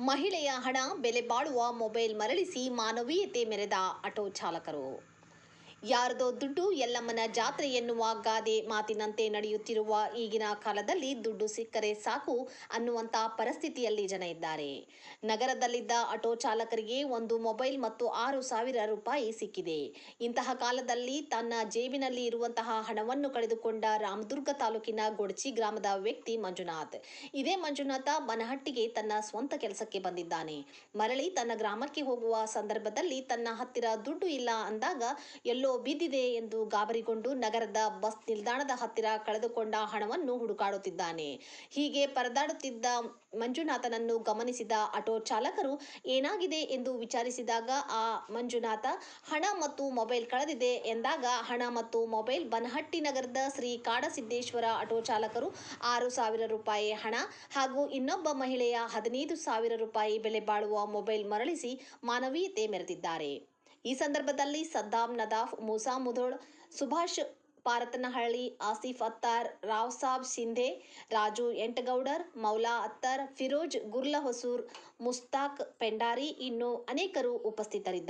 ಮಹಿಳೆಯ ಹಣ ಬೆಲೆ ಬಾಳುವ ಮೊಬೈಲ್ ಮರಳಿಸಿ ಮಾನವೀಯತೆ ಮೆರೆದ ಆಟೋ ಚಾಲಕರು. ಯಾರದೋ ದುಡ್ಡು ಎಲ್ಲಮ್ಮನ ಜಾತ್ರೆ ಎನ್ನುವ ಗಾದೆ ಮಾತಿನಂತೆ ನಡೆಯುತ್ತಿರುವ ಈಗಿನ ಕಾಲದಲ್ಲಿ ದುಡ್ಡು ಸಿಕ್ಕರೆ ಸಾಕು ಅನ್ನುವಂಥ ಪರಿಸ್ಥಿತಿಯಲ್ಲಿ ಜನ ಇದ್ದಾರೆ. ನಗರದಲ್ಲಿದ್ದ ಆಟೋ ಚಾಲಕರಿಗೆ ಒಂದು ಮೊಬೈಲ್ ಮತ್ತು ಆರು ಸಾವಿರ ರೂಪಾಯಿ ಸಿಕ್ಕಿದೆ. ಇಂತಹ ಕಾಲದಲ್ಲಿ ತನ್ನ ಜೇಬಿನಲ್ಲಿ ಇರುವಂತಹ ಹಣವನ್ನು ಕಳೆದುಕೊಂಡ ರಾಮದುರ್ಗ ತಾಲೂಕಿನ ಗೊಡ್ಚಿ ಗ್ರಾಮದ ವ್ಯಕ್ತಿ ಮಂಜುನಾಥ್. ಇದೇ ಮಂಜುನಾಥ ಬನಹಟ್ಟಿಗೆ ತನ್ನ ಸ್ವಂತ ಕೆಲಸಕ್ಕೆ ಬಂದಿದ್ದಾನೆ. ಮರಳಿ ತನ್ನ ಗ್ರಾಮಕ್ಕೆ ಹೋಗುವ ಸಂದರ್ಭದಲ್ಲಿ ತನ್ನ ಹತ್ತಿರ ದುಡ್ಡು ಇಲ್ಲ ಅಂದಾಗ ಎಲ್ಲೋ ಬಿದ್ದಿದೆ ಎಂದು ಗಾಬರಿಗೊಂಡು ನಗರದ ಬಸ್ ನಿಲ್ದಾಣದ ಹತ್ತಿರ ಕಳೆದುಕೊಂಡ ಹಣವನ್ನು ಹುಡುಕಾಡುತ್ತಿದ್ದಾನೆ. ಹೀಗೆ ಪರದಾಡುತ್ತಿದ್ದ ಮಂಜುನಾಥನನ್ನು ಗಮನಿಸಿದ ಆಟೋ ಚಾಲಕರು, ಏನಾಗಿದೆ ಎಂದು ವಿಚಾರಿಸಿದಾಗ, ಆ ಮಂಜುನಾಥ, ಹಣ ಮತ್ತು ಮೊಬೈಲ್ ಕಳೆದಿದೆ ಎಂದಾಗ ಹಣ ಮತ್ತು ಮೊಬೈಲ್ ಬನಹಟ್ಟಿ ನಗರದ ಶ್ರೀ ಕಾಡಸಿದ್ದೇಶ್ವರ ಆಟೋ ಚಾಲಕರು ಆರು ಸಾವಿರ ರೂಪಾಯಿ ಹಣ ಹಾಗೂ ಇನ್ನೊಬ್ಬ ಮಹಿಳೆಯ ಹದಿನೈದು ಸಾವಿರ ರೂಪಾಯಿ ಬೆಲೆ ಬಾಳುವ ಮೊಬೈಲ್ ಮರಳಿಸಿ ಮಾನವೀಯತೆ ಮೆರೆದಿದ್ದಾರೆ. ಈ ಸಂದರ್ಭದಲ್ಲಿ ಸದ್ದಾಂ ನದಾಫ್, ಮೂಸಾ ಮುಧೋಳ್, ಸುಭಾಷ್ ಪಾರತನಹಳ್ಳಿ, ಆಸಿಫ್ ಅತ್ತಾರ್, ರಾವ್ ಸಾಬ್ ಶಿಂಧೆ, ರಾಜು ಎಂಟಗೌಡರ್, ಮೌಲಾ ಅತ್ತರ್, ಫಿರೋಜ್ ಗುರ್ಲ ಹೊಸೂರ್ ಮುಸ್ತಾಕ್ ಪೆಂಡಾರಿ ಇನ್ನು ಅನೇಕರು ಉಪಸ್ಥಿತರಿದ್ದರು